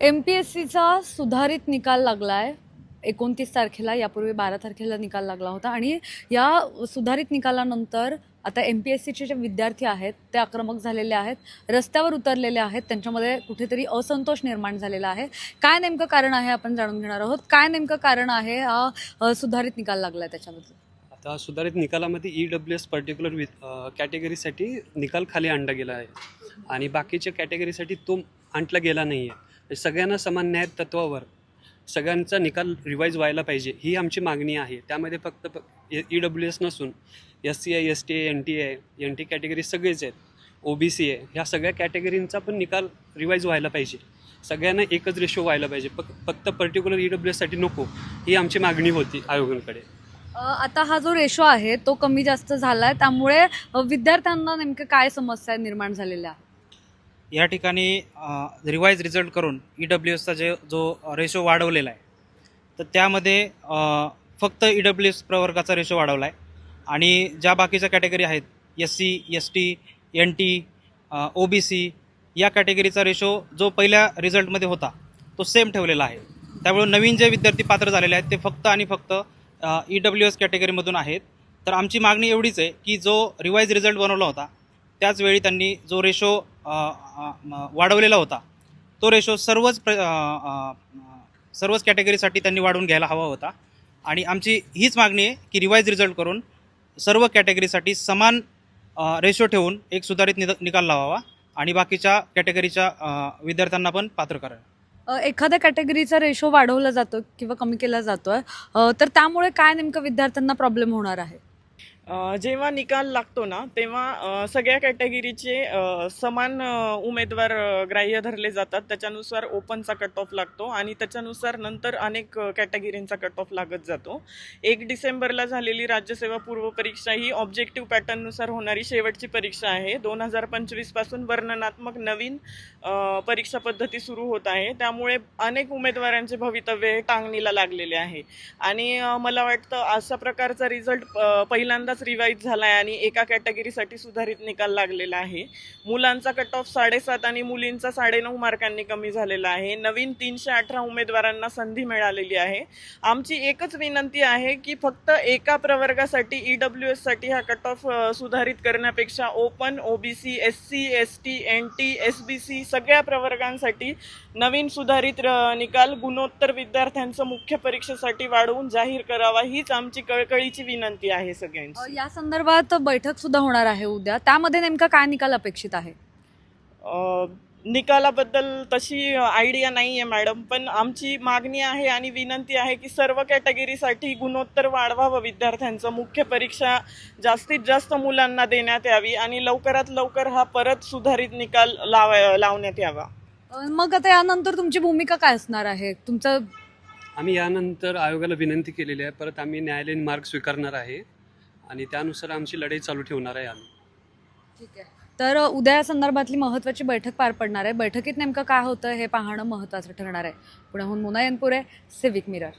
M P S सीचा सुधारित निकाल लागला आहे एकोणतीस तारखेला यापूर्वी बारा तारखेला निकाल लागला होता. आणि या सुधारित निकालानंतर आता एम पी एस सीचे जे विद्यार्थी आहेत ते आक्रमक झालेले आहेत रस्त्यावर उतरलेले आहेत त्यांच्यामध्ये कुठेतरी असंतोष निर्माण झालेला आहे. काय नेमकं कारण आहे आपण जाणून घेणार आहोत. काय नेमकं कारण आहे हा सुधारित निकाल लागला आहे त्याच्यामध्ये आता सुधारित निकालामध्ये E W S particular with कॅटेगरीसाठी निकाल खाली आणला गेला आहे. आणि बाकीच्या कॅटेगरीसाठी तो आणला गेला नाही आहे सगळ्यांना समान न्याय तत्वावर सगळ्यांचा निकाल रिवाईज व्हायला पाहिजे ही आमची मागणी आहे. त्यामध्ये फक्त ई डब्ल्यू एस नसून S C I S T N T I N T category सगळेच आहेत. ओ बी सी आहे ह्या सगळ्या कॅटेगरींचा पण निकाल रिवाईज व्हायला पाहिजे. सगळ्यांना एकच रेशो व्हायला पाहिजे. फक्त पर्टिक्युलर ई डब्ल्यू एससाठी नको ही आमची मागणी होती आयोगांकडे. आता हा जो रेशो आहे तो कमी जास्त झाला आहे त्यामुळे विद्यार्थ्यांना नेमकं काय समस्या निर्माण झालेल्या? आहेत या ठिकाणी रिवाईज रिझल्ट करून ई डब्ल्यू एसचा जे जो रेशो वाढवलेला आहे तर त्यामध्ये फक्त ई डब्ल्यू एस प्रवर्गाचा रेशो वाढवला आहे. आणि ज्या बाकीच्या कॅटेगरी आहेत S C S T N T O B C या कॅटेगरीचा रेशो जो पहिल्या रिझल्टमध्ये होता तो सेम ठेवलेला आहे. त्यामुळे नवीन जे विद्यार्थी पात्र झालेले आहेत ते फक्त आणि फक्त ई डब्ल्यू एस कॅटेगरीमधून आहेत. तर आमची मागणी एवढीच आहे की जो रिवाईज रिझल्ट बनवला होता त्याचवेळी त्यांनी जो रेशो वाढवलेला होता. तो रेशो सर्वच प्र सर्वच कॅटेगरीसाठी त्यांनी वाढवून घ्यायला हवा होता. आणि आमची हीच मागणी आहे की रिवाईज रिझल्ट करून सर्व कॅटेगरीसाठी समान रेशो ठेवून एक सुधारित निद निकाल लावावा. आणि बाकीच्या कॅटेगरीच्या विद्यार्थ्यांना पण पात्र करावे. एखाद्या कॅटेगरीचा रेशो वाढवला जातो किंवा कमी केला जातो तर त्यामुळे काय नेमकं विद्यार्थ्यांना प्रॉब्लेम होणार आहे? जेव्हा निकाल लागतो ना तेव्हा सगळ्या कॅटेगरीचे समान उमेदवार ग्राह्य धरले जातात. त्याच्यानुसार ओपनचा कट ऑफ लागतो आणि त्याच्यानुसार नंतर अनेक कॅटेगरींचा कट ऑफ लागत जातो. एक डिसेंबरला झालेली राज्यसेवा पूर्व परीक्षा ही ऑब्जेक्टिव्ह पॅटर्ननुसार होणारी शेवटची परीक्षा आहे. दोन हजार पंचवीसपासून वर्णनात्मक नवीन परीक्षा पद्धती सुरू होत आहे. त्यामुळे अनेक उमेदवारांचे भवितव्य हे टांगणीला लागलेले आहे. आणि मला वाटतं अशा प्रकारचा रिझल्ट पहिल्यांदाच रिवाईज झाला आहे आणि एका कॅटेगरीसाठी सुधारित निकाल लागलेला आहे. मुलांचा कट ऑफ साडेसात आणि मुलींचा साडेनऊ मार्कांनी कमी झालेला आहे. नवीन तीनशे अठरा उमेदवारांना संधी मिळालेली आहे. आमची एकच विनंती आहे की फक्त एका प्रवर्गासाठी ई डब्ल्यू एससाठी हा कट ऑफ सुधारित करण्यापेक्षा open OBC S C S T N T S B C सगळ्या प्रवर्गांसाठी नवीन सुधारित निकाल गुणोत्तर विद्यार्थ्यांचं मुख्य परीक्षेसाठी वाढवून जाहीर करावा हीच आमची कळकळीची विनंती आहे सगळ्यांची. या संदर्भात बैठक सुद्धा होणार आहे उद्या. त्यामध्ये नेमका काय निकाल अपेक्षित आहे? निकालाबद्दल तशी आयडिया नाही आहे मॅडम पण आमची मागणी आहे आणि विनंती आहे की सर्व कॅटेगरीसाठी गुणोत्तर वाढवावं विद्यार्थ्यांचं. मुख्य परीक्षा जास्तीत जास्त मुलांना देण्यात यावी आणि लवकरात लवकर हा परत सुधारित निकाल लाव लावण्यात यावा. मग आता यानंतर तुमची भूमिका काय असणार आहे? तुमचं आम्ही यानंतर आयोगाला विनंती केलेली आहे. परत आम्ही न्यायालयीन मार्ग स्वीकारणार आहे. आणि त्यानुसार आमची लढाई चालू ठेवणार आहे आम्ही. ठीक आहे. तर उद्या या संदर्भातली महत्त्वाची बैठक पार पडणार आहे. बैठकीत नेमकं काय होतं हे पाहणं महत्त्वाचं ठरणार आहे. पुण्याहून मुना यनपुरे सिविक मिरर